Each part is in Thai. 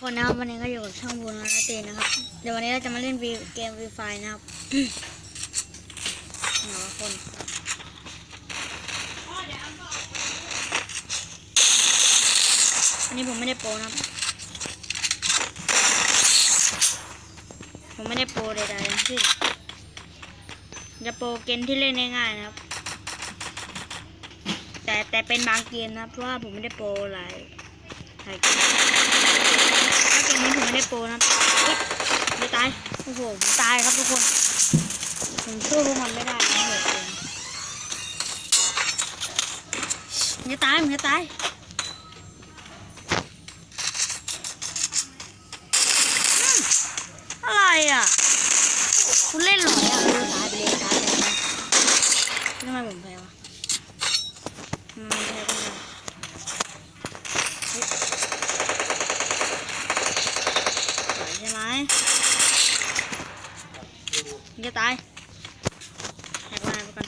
คนนะครับวันนี้ก็อยู่กับช่องบุญนาเตนะครับ เดี๋ยววันนี้เราจะมาเล่นเกมวีไฟนะครับหาคนอันนี้ผมไม่ได้โปนะครับ ผมไม่ได้โปใดๆทั้งสิ้นจะโปเกมที่เล่นง่ายๆนะครับ แต่แต่เป็นบางเกมนะครับเพราะว่าผมไม่ได้โปหลายหลายเกม นี้ผมไม่ได้โปรนะครับเฮ้ยไม่ตาย โอ้โหตายครับทุกคน ผมสู้พวกมันไม่ได้นะเหตุเองมันจะตายมันจะตายอะไรอะ คุณเล่นหรอเนี่ยตายไปเลยตายไปเลยทำไมผมแพ้วะทำไมแพ้คนเดียวเฮ้ยไหวใช่ไหมมัน จะตายแหกมาไปก่อน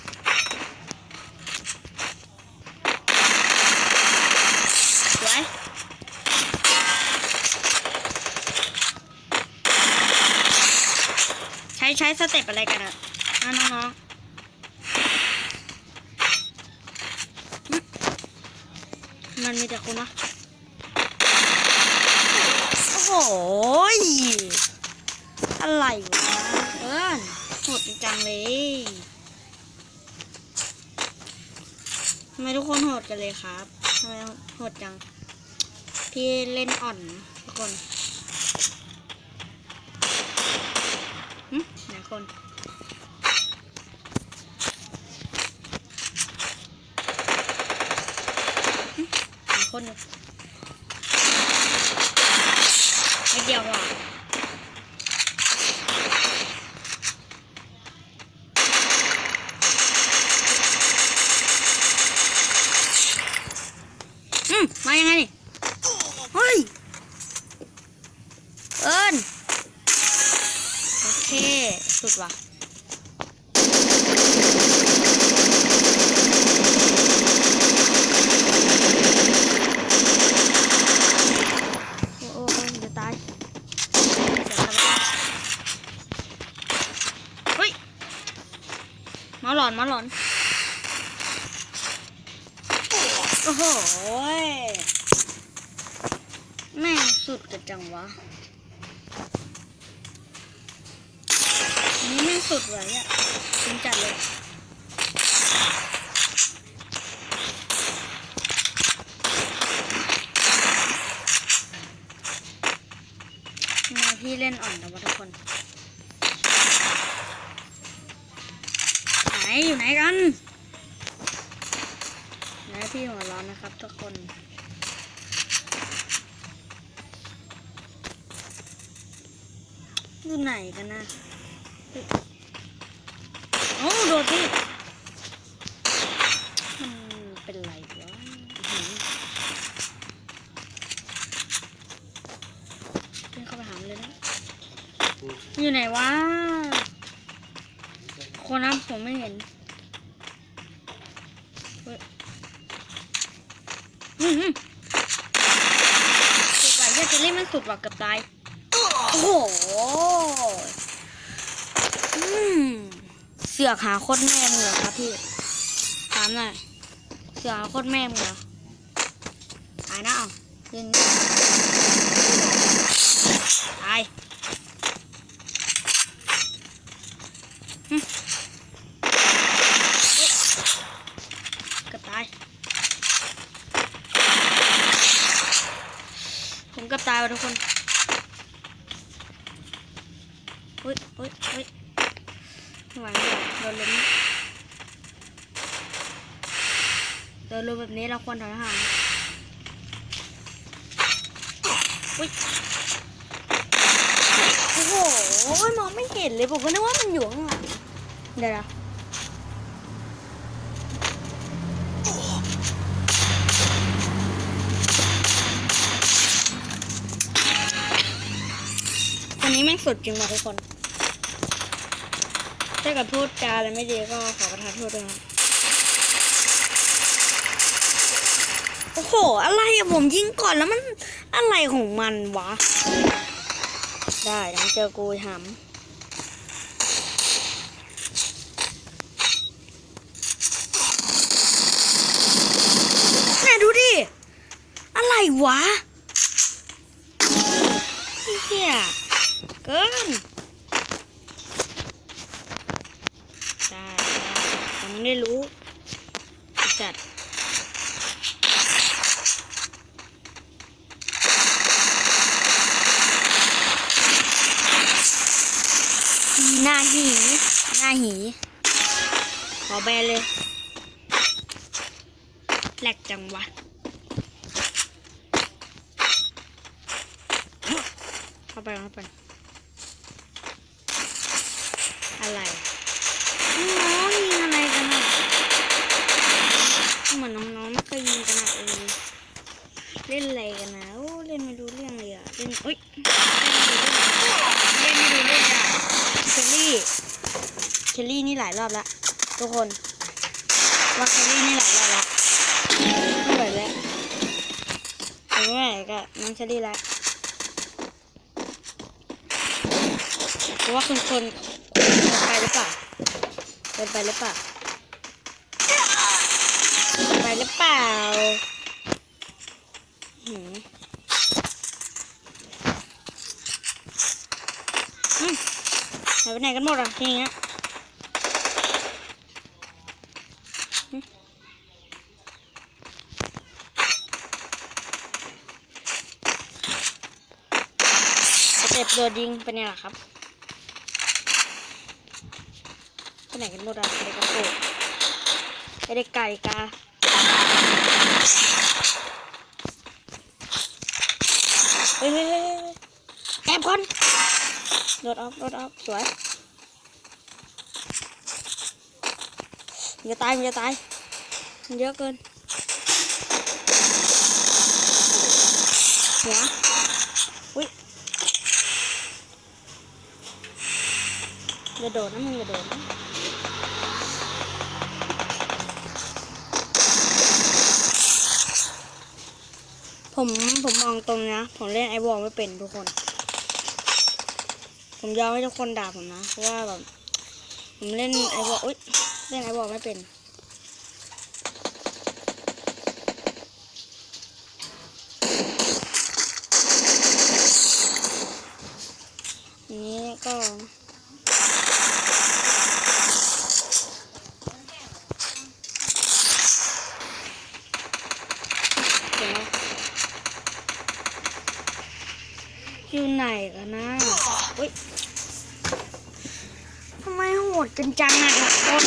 สวยใช้ใช้สเต็ปอะไรกันอะน้องๆมันมีแต่คนวะ หยอะไรวะเอิญโหดจริงจังเลยทำไมทุกคนโหดกันเลยครับทำไมโหดจัง พี่เล่นอ่อนทุกคนหึไหนคนไหนคนอยู่ ไม่เดียวว่ะอืมมายังไงเฮ้ยเอิญโอเค สุดว่ะ โอ้โอ้โอ้จะตายจะตายเฮ้ยหมาห ลอนมาหลอน โอ้โหแม่งสุดกันจังวะนนี้ไม่สุดเลยอะจริงจัดเลยมาพี่เล่นอ่อนแต่ว่าทุกคน อยู่ไหนกันไหนพี่หัวร้อนนะครับทุกคนอยู่ไหนกันนะโอ้โดดพี่มันเป็นไรวะอื้อหือเดินเข้าไปหามันเลยนะ อยู่ไหนวะ คนนั้นผมไม่เห็นสุดว่ะเหี้ยจะเล่นมันสุดว่ะเกือบตาย โอ้โหเสือกหาโคตรแม่มึงเหรอครับพี่ ถามหน่อย เสือกหาโคตรแม่มึงเหรอตายนะเอ้ายืนตายหึเอ๊ะเกือบตาย ผมเกือบตายว่ะทุกคนเฮ้ยเฮ้ยเฮ้ยหวไม่ไหวโดนล้มโดนล้มแบบนี้เราควรถอยห่างอุ้ยโอ้โหมองไม่เห็นเลยผมก็นึกว่ามันอยู่ข้างหลังเดี๋ยวนะ นี้แม่งสุดจริงว่ะทุกคนถ้าเกิดพูดจาอะไรไม่ดีก็ขอประทานโทษด้วยครับโอ้โห อะไรอะผมยิงก่อนแล้วมันอะไรของมันวะ ได้เดี๋ยวเจอกูหำแม่ดูดิ อะไรวะเฮีย เกินได้ได้ยังไม่ได้รู้ จัดหน้าหีหน้าหี ขอแบนเลยแหลกจังวะเข้าไปเข้าไป อะไรน้องยิงอะไรกันอะเหมือนน้องๆไม่เคยยิงกันอะเออเล่นอะไรกันนะโอ้เล่นไม่รู้เรื่องเลยอะเล่นอุ้ยเล่นไม่รู้เรื่องอะเชลลี่เชลลี่นี่หลายรอบแล้วทุกคนว่าเชลลี่นี่หลายรอบแล้วไม่ไหวแล้วไม่ไหวก็น้องเชลลี่ล้วเพราะว่าคุณคนเกิน ไปหรือเปล่าเกินไปหรือเปล่าเกินไปหรือเปล่าหืมหายไปไหนกันหมดอะทีเนี้เต็ปโดดยิงเป็นไงล่ะครับ ไปไหนกันหมดอะไปกระโปงไปเด็กไก่กาเฮ้ยเฮ้ยแอบก่อนโดดออกโดดออกสวยมันจะตายมันจะตายมันเยอะเกินหัวอุ้ยอย่าโดดนะมึงอย่าโดดนะ ผมผมมองตรงนะ ผมเล่นไอวอลไม่เป็นทุกคน ผมยอมให้ทุกคนด่าผมนะเพราะว่าแบบผมเล่นไอวอลอุ้ยเล่นไอวอลไม่เป็นนนี้ก็เดี๋ยวนะอยู่ ไหนกันนะอุ้ยทำไมโหดกันจังอะทุกคน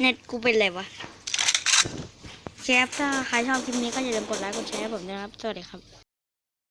เน็ตกูเป็นไรวะแชฟถ้าใครชอบคลิปนี้ก็อย่าลืมกดไลค์กดแชร์ผมด้วยนะครับ สวัสดีครับ